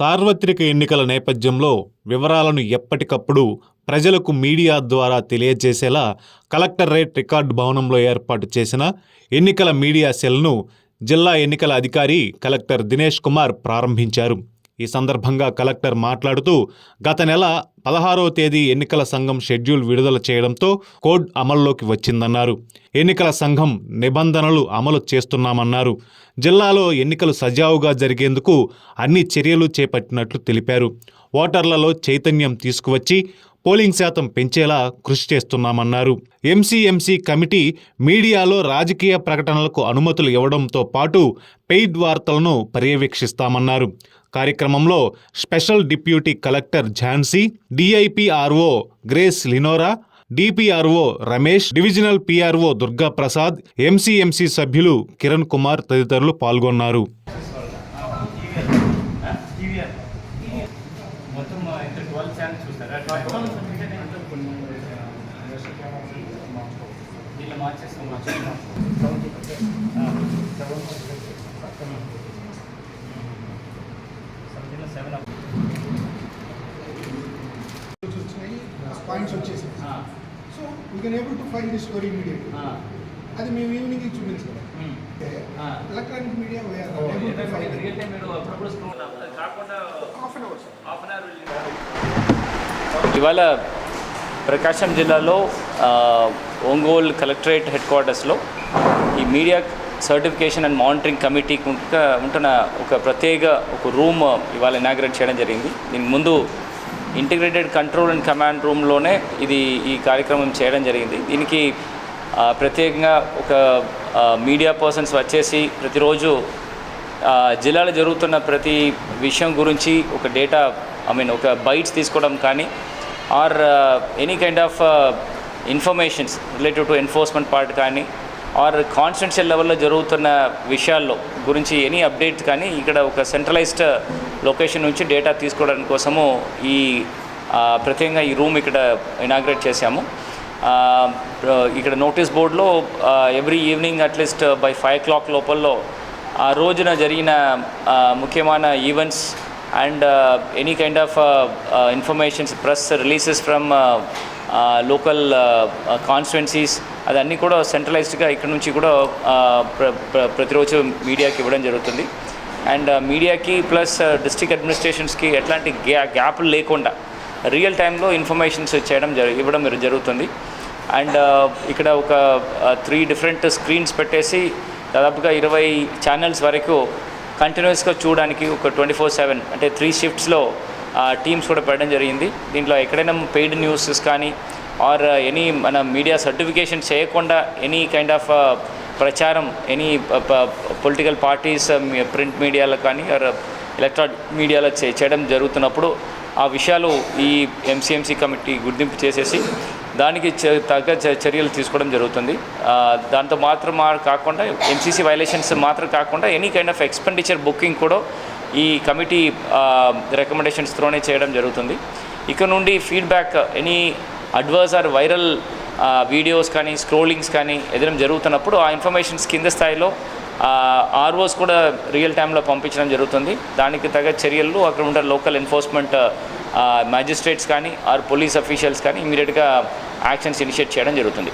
సార్వత్రిక ఎన్నికల నేపథ్యంలో వివరాలను ఎప్పటికప్పుడు ప్రజలకు మీడియా ద్వారా తెలియజేసేలా కలెక్టరేట్ రికార్డు భవనంలో ఏర్పాటు చేసిన ఎన్నికల మీడియా సెల్ను జిల్లా ఎన్నికల అధికారి కలెక్టర్ దినేష్ కుమార్ ప్రారంభించారు. ఈ సందర్భంగా కలెక్టర్ మాట్లాడుతూ గత నెల పదహారవ తేదీ ఎన్నికల సంఘం షెడ్యూల్ విడుదల చేయడంతో కోడ్ అమల్లోకి వచ్చిందన్నారు. ఎన్నికల సంఘం నిబంధనలు అమలు చేస్తున్నామన్నారు. జిల్లాలో ఎన్నికలు సజావుగా జరిగేందుకు అన్ని చర్యలు చేపట్టినట్లు తెలిపారు. ఓటర్లలో చైతన్యం తీసుకువచ్చి పోలింగ్ శాతం పెంచేలా కృషి చేస్తున్నామన్నారు. ఎంసీఎంసీ కమిటీ మీడియాలో రాజకీయ ప్రకటనలకు అనుమతులు ఇవ్వడంతో పాటు పెయిడ్ వార్తలను పర్యవేక్షిస్తామన్నారు. కార్యక్రమంలో special deputy collector Jhansi DIPRO Grace Lenora DPRO Ramesh divisional PRO Durga Prasad MCMC సభ్యులు కిరణ్ కుమార్ తదితరులు పాల్గొన్నారు. మొత్తం ఇంత ట్వెల్వ్ ఛానల్స్ చూస్తారా? దీనిలో మార్చేస్తాం సెవెన్ పాయింట్స్ వచ్చేసాయి. So we can able to find the story immediate అది మేము ఈవినింగ్ చూపించాలి ఎలక్ట్రానిక్ మీడియా కాకుండా ఇవాళ ప్రకాశం జిల్లాలో ఒంగోలు కలెక్టరేట్ హెడ్ క్వార్టర్స్లో ఈ మీడియా సర్టిఫికేషన్ అండ్ మానిటరింగ్ కమిటీకి ఉంటున్న ఒక ప్రత్యేక ఒక రూమ్ ఇవాళ ఇనాగ్రేట్ చేయడం జరిగింది. దీనికి ముందు ఇంటిగ్రేటెడ్ కంట్రోల్ అండ్ కమాండ్ రూమ్లోనే ఇది ఈ కార్యక్రమం చేయడం జరిగింది. దీనికి ప్రత్యేకంగా ఒక మీడియా పర్సన్స్ వచ్చేసి ప్రతిరోజు జిల్లాలో జరుగుతున్న ప్రతి విషయం గురించి ఒక డేటా ఐ మీన్ ఒక బైట్స్ తీసుకోవడం కానీ or any kind of informations related to enforcement part కానీ ఆర్ కాన్స్టిట్యూన్షియల్ లెవెల్లో జరుగుతున్న విషయాల్లో గురించి ఎనీ అప్డేట్ కానీ ఇక్కడ ఒక సెంట్రలైజ్డ్ లొకేషన్ uh, నుంచి డేటా తీసుకోవడం కోసము ఈ uh, ప్రత్యేకంగా ఈ రూమ్ ఇక్కడ ఇనాగ్రేట్ చేశాము. Uh, ఇక్కడ నోటీస్ బోర్డులో every evening atleast by five clock లోపల్లో ఆ రోజున జరిగిన ముఖ్యమైన events and any kind of informations press releases from local constituencies అదన్నీ కూడా సెంట్రలైజ్డ్గా ఇక్కడ నుంచి కూడా ప్రతిరోజు మీడియాకి ఇవ్వడం జరుగుతుంది. అండ్ uh, మీడియాకి ప్లస్ uh, డిస్ట్రిక్ట్ అడ్మినిస్ట్రేషన్స్కి ఎట్లాంటి గ్యా గ్యాప్లు లేకుండా రియల్ టైంలో ఇన్ఫర్మేషన్స్ చేయడం జరు ఇవ్వడం జరుగుతుంది. అండ్ uh, ఇక్కడ ఒక త్రీ డిఫరెంట్ స్క్రీన్స్ పెట్టేసి దాదాపుగా ఇరవై ఛానల్స్ వరకు కంటిన్యూస్గా చూడడానికి ఒక ట్వంటీ ఫోర్ సెవెన్ అంటే త్రీ షిఫ్ట్స్లో టీమ్స్ కూడా పెట్టడం జరిగింది. దీంట్లో ఎక్కడైనా పెయిడ్ న్యూసెస్ కానీ ఆర్ ఎనీ uh, మన మీడియా సర్టిఫికేషన్ చేయకుండా ఎనీ కైండ్ ఆఫ్ ప్రచారం ఎనీ పొలిటికల్ పార్టీస్ ప్రింట్ మీడియాలో కానీ ఆర్ ఎలక్ట్రానిక్ మీడియాలో చే- చేయడం జరుగుతున్నప్పుడు ఆ విషయాలు ఈ ఎంసీఎంసీ కమిటీ గుర్తింపు చేసేసి దానికి చ- తగ్గ చ- చర్యలు తీసుకోవడం జరుగుతుంది. దాంతో మాత్రం కాకుండా ఎంసీసీ వైలేషన్స్ మాత్రం కాకుండా any kind of expenditure booking కూడా ఈ కమిటీ రికమెండేషన్స్ త్రోనే చేయడం జరుగుతుంది. ఇక నుండి feedback any adverse or viral videos కానీ స్క్రోలింగ్స్ కానీ ఏదైనా జరుగుతున్నప్పుడు ఆ ఇన్ఫర్మేషన్స్ కింద స్థాయిలో ఆర్ఓస్ కూడా రియల్ టైంలో పంపించడం జరుగుతుంది. దానికి తగ్గ చర్యలు అక్కడ ఉండే లోకల్ ఎన్ఫోర్స్మెంట్ మ్యాజిస్ట్రేట్స్ కానీ ఆర్ పోలీస్ అఫీషియల్స్ కానీ ఇమీడియట్గా యాక్షన్స్ ఇనిషియేట్ చేయడం జరుగుతుంది.